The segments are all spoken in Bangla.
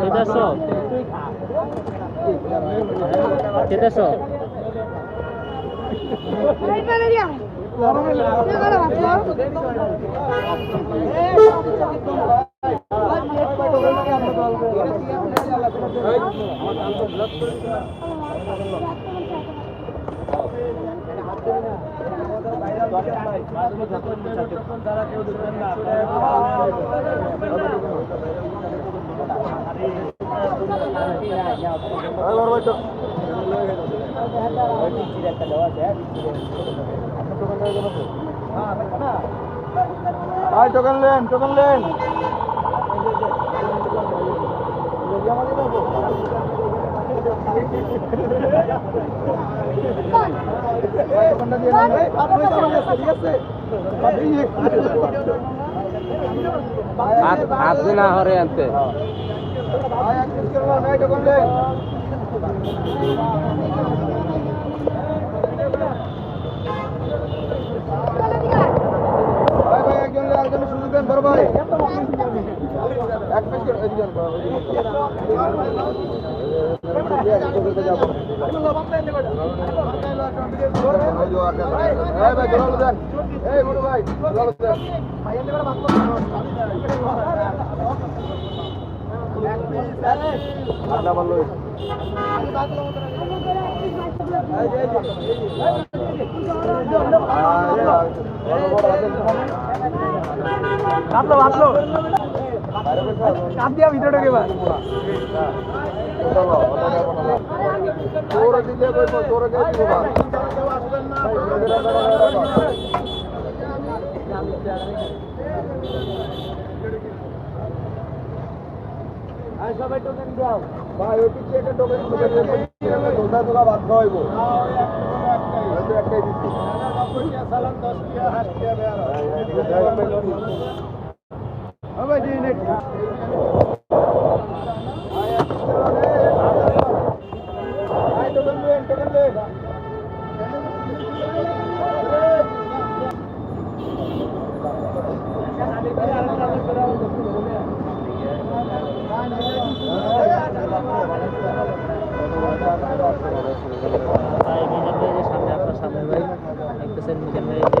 তেতাশো তেতাশো তেরোশো তেরোশো আয় টোকেন লেন টোকেন লেন। হাত না হরে আনতে। ভাই এক পেজ করে এদিকে আনব, এদিকে আনব। এই ভাই, বাতলো বাতলো কাপ দিয়া ভিতরে ঢোকে এবার তোরে দিলে কইবো, তোরে কে দিব বা? ভাই, ওই পিছিয়ে একটা টোকেন টোকেন দোলনা তোলা বাদ খাওয়াইব। হয়তো একটাই দিচ্ছি। ও ভাই, দিন একটা। আয়, টোকেন লেন, টোকেন লেন। ভাই মিজান ভাই যে সামনে আপনার সামনে ভাই দেখতেছেন মিজান ভাই যে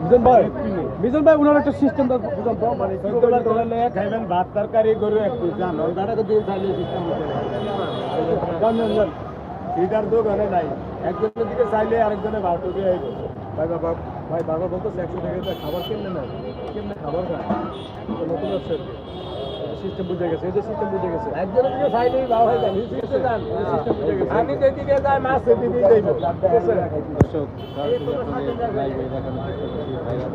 মিজান ভাই মিজান ভাই একটা সিস্টেম বুঝান তো মানে দোকানে খাইবেন ভাত তরকারি গরু একটু জান ওইটাকে দিয়ে চালিয়ে সিস্টেম জান সিটার দোকানে নাই। একজনের দিকে চাইলে আরেকজনে ভাত দিয়ে আইব। ভাই বাবা ভাই বাবা বলতো একশো টাকা খাবার কেমনে নেয়? কেমনে খাবার খায়? নতুন ব্যবসা সিস্টেম বুঝে গেছে এই যে সিস্টেম বুঝে গেছে। একজনের দিকে চাইলেই ভালো হয়ে যায় সিস্টেম জান সিস্টেম বুঝে গেছে। আমি যেদিকে যাই মাছ সেদিকে যাইব। ঠিক আছে? দর্শক লাইভে দেখানোর চেষ্টা করছি। ভাইরা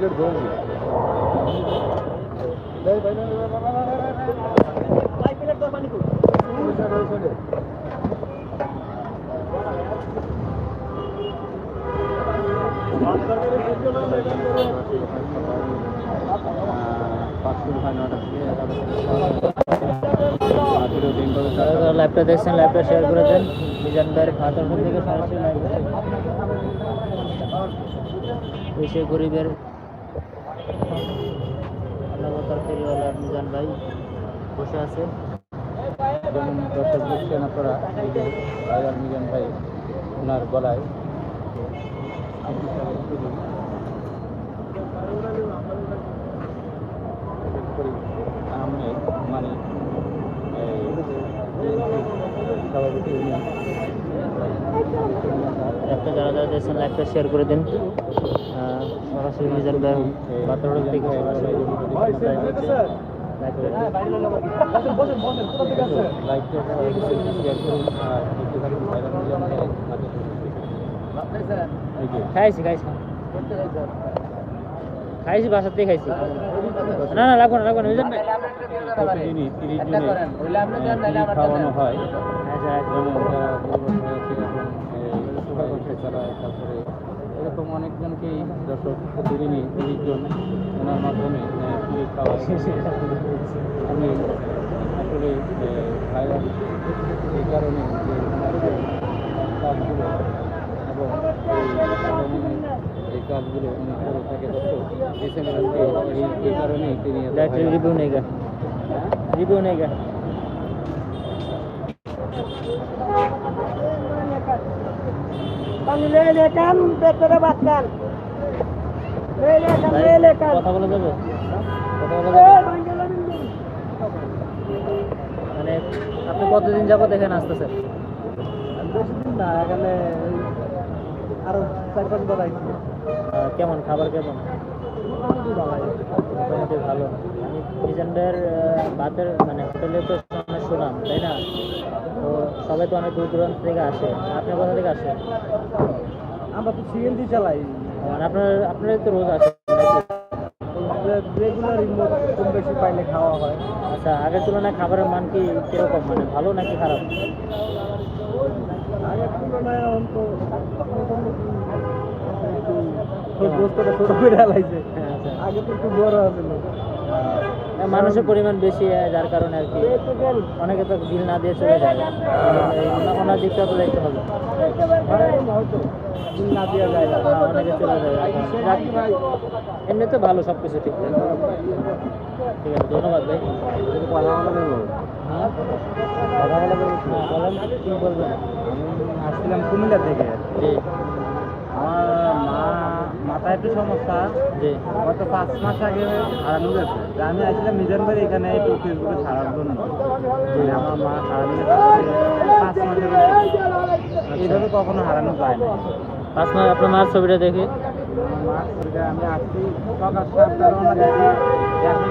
Verdade. লাইভটা দেখছেন লাইভটা শেয়ার করে দেন। মিজান ভাইয়ের খাতার থেকে সরাসরি লাইভ এসে গরিবের আল্লাহতার ফেরিওয়ালা মিজান ভাই বসে আছে। যেমন দর্শক দেখছেন আপনারা এই যে মিজান ভাই, ওনার গলায় মানে সভাপতি উনি লাইভটা যারা যারা দেখছেন লাইভটা শেয়ার করে দিন। সরাসরি মিজান ভাই বাতারোড থেকে সরাসরি শেয়ার করুন আর দেখতে থাকুন ভাইরাল মিজান ভাই হাতে এই যে খাইছি খাইছি খাইছি থেকে খাইছি। না না লাগবো না লাগবো না ভাই প্রতিদিনই তিরিশ জনে খাওয়ানো হয় তারপরে এরকম অনেকজনকেই দর্শক প্রতিদিনই তিরিশ জন ওনার মাধ্যমে খাওয়া আমি আসলে ভাইরাল এই কারণে এবং কাজগুলো উনি করে থাকে দর্শক আজকে এই কারণেই তিনি রিভিউ নেই রিভিউ নেই মানে আপনি কতদিন যাব দেখেন আসতেছেন? বেশি দিন না এখানে আরও চার পাঁচ বার আইছি কেমন? খাবার কেমন? মোটামুটি ভালো। আমি মিজানদের বাতের মানে হোটেলে তো অনেক সুনাম তাই না? তো সবাই তো অনেক দূর দূরান্ত থেকে আসে। আপনি কোথা থেকে আসেন আমরা তো সিএনজি চালাই। মানে আপনার আপনারা তো রোজ আসে রেগুলার কম বেশি পাইলে খাওয়া হয়। আচ্ছা আগের তুলনায় খাবারের মান কি কীরকম? মানে ভালো নাকি খারাপ? আগের তুলনায় এখন তো বস্তুটা ছোট করে হ্যাঁ, আগে তো একটু বড় আছিল মানুষের পরিমাণ বেশি যার কারণে আর কি। অনেকে তো বিল না দিয়ে চলে যায়। ওনার দিকটা তো দেখতে হবে হ্যাঁ, অনেকে চলে যায়। এমনি তো ভালো সব কিছু ঠিক। ঠিক আছে ধন্যবাদ ভাই। কথা বলা হ্যাঁ বলা কি? বলবেন আমি আসছিলাম কুমিল্লা থেকে। জি। মাথায় একটু সমস্যা। জি। গত পাঁচ মাস আগে হারানো গেছে। আমি আসছিলাম মিজান ভাই এখানে একটু ফেসবুকে ছাড়ার জন্য। মানে আমার মা হারানো পাঁচ মাসের এইভাবে কখনো হারানো যায় না। পাঁচ মাস আপনার মার ছবিটা দেখে? আমার মা ছবিটা আমি আসছি। এখন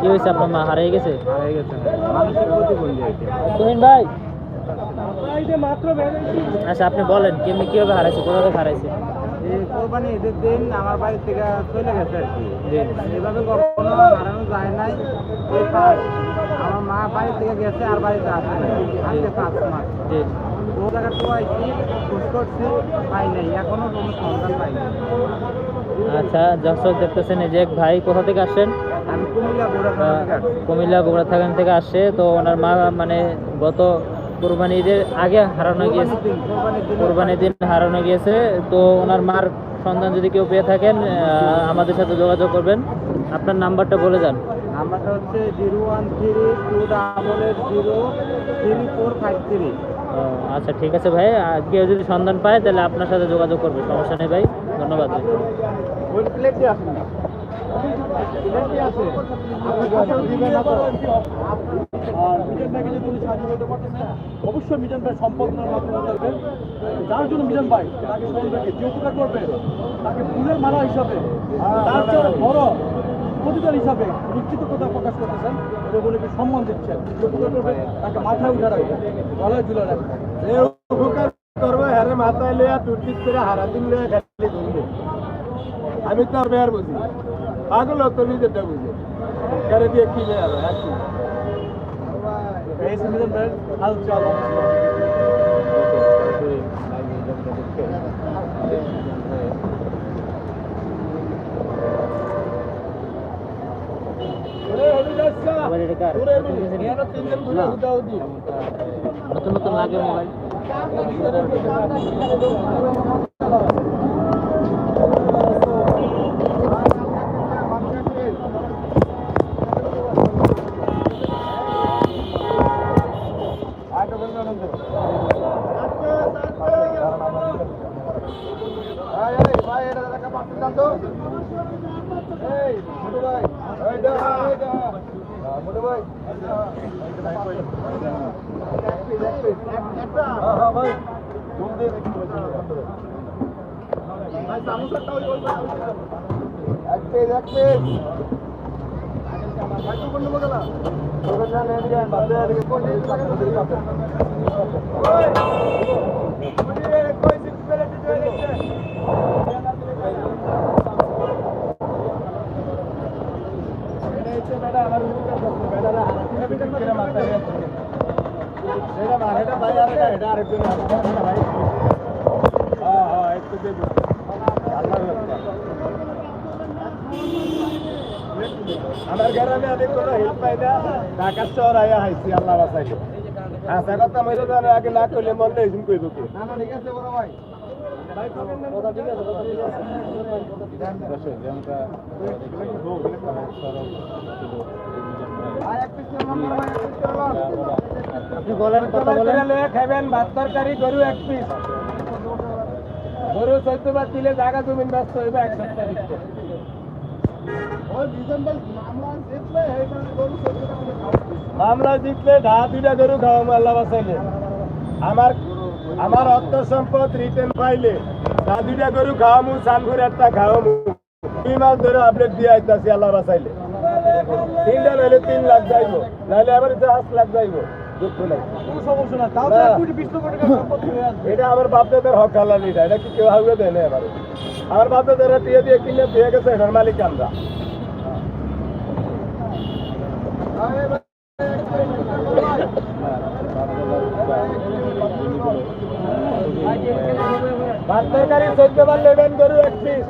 কি হয়েছে? আপনার মা হারিয়ে গেছে? হারিয়ে গেছে। মানসিক প্রতিবন্ধী ভাই। আচ্ছা আপনি বলেন কেমনি কীভাবে হারাইছে? কোথা থেকে হারাইছে? কোরবানি ঈদের দিন আমার বাড়ি থেকে চলে গেছে আর কি। এভাবে কখনো হারানো যায় নাই। আমার মা বাড়ি থেকে গেছে আর বাড়িতে আসে নাই। আজকে পাঁচ মাস। ও জায়গা তো আইছি খোঁজ করছি পাই নাই। এখনও কোনো সন্ধান পাই নাই। আচ্ছা দর্শক দেখতেছেন এই যে এক ভাই কোথা থেকে আসছেন আমি কুমিল্লা বগুড়া থাকান থেকে আসছে। তো ওনার মা মানে গত কোরবানি ঈদের আগে হারানো গিয়েছে। কোরবানির দিন হারানো গিয়েছে। তো ওনার মার সন্ধান যদি কেউ পেয়ে থাকেন আমাদের সাথে যোগাযোগ করবেন। আপনার নাম্বারটা বলে যান। নাম্বারটা হচ্ছে zero one three two double eight zero three four five three. ও, আচ্ছা ঠিক আছে ভাই। আর কেউ যদি সন্ধান পায় তাহলে আপনার সাথে যোগাযোগ করবে। সমস্যা নেই ভাই। ধন্যবাদ উনি অবশ্যই মিজান ভাই সম্পাদনার মাধ্যমে করবেন যার জন্য মিজান ভাই তাকে যে উপকার করবে, তাকে ফুলের মালা হিসাবে তার বড় প্রতিদান হিসাবে কথা প্রকাশ করতেছেন এবং উনিকে সম্মান দিচ্ছেন। যে উপকার করবে তাকে মাথায় উঠে রাখবেন গলায় ঝুলে উপকার করব হ্যারে মাথায় লইয়া তুর্কিত করে হারা দিন লইয়া খালি আমি তো আর বেয়ার বুঝি। পাগল তো নিজেরটা বুঝি করে দিয়ে কি বেয়ার আর কি? এই যে মিজান ভাই হাল চাল। মোবাইল এটা কার তিনজন ঘুরে উদাও দিই নতুন নতুন লাগে মোবাইল এটা মার এটা ভাই আর এটা এটা আরেকজন এটা ভাই হ্যাঁ হ্যাঁ একটু দেব আল্লাহর রাস্তা আমার গ্রামে আমি কোনো হেল্প পাই না ঢাকা আল্লাহ আশা কথা মরে জানে আগে না করলে মরলে এসুন কইব কি? না না ঠিক আছে বড় ভাই। আপনি বলেন কথা বলেন। খাবেন ভাত তরকারি গরু এক পিস। গরু চৈত্য বার দিলে জায়গা জমিন ব্যস্ত হইবে এক সপ্তাহ ভিতরে। মামলা জিতলে ঢা দুইটা গরু খাওয়াবো আল্লাহ বাসাইলে আমার আমার অর্থ সম্পদ রিটার্ন পাইলে ঢা দুইটা গরু খাওয়ামু সানপুর একটা খাওয়ামু দুই মাস ধরে আপডেট দিয়ে আইতাছি আল্লাহ বাসাইলে তিনটা নইলে তিন লাখ যাইব নাহলে আবার পাঁচ লাখ যাইব। এটা আমার বাপ হক হালাল এটা এটা কি কেউ হাউয়ে দেয় না এবার? আমার বাপ টিয়ে দিয়ে কিনে দিয়ে গেছে এটার মালিক আমরা। ভাত তরকারি চোদ্দ বার নেবেন গরু এক পিস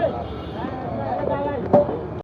এই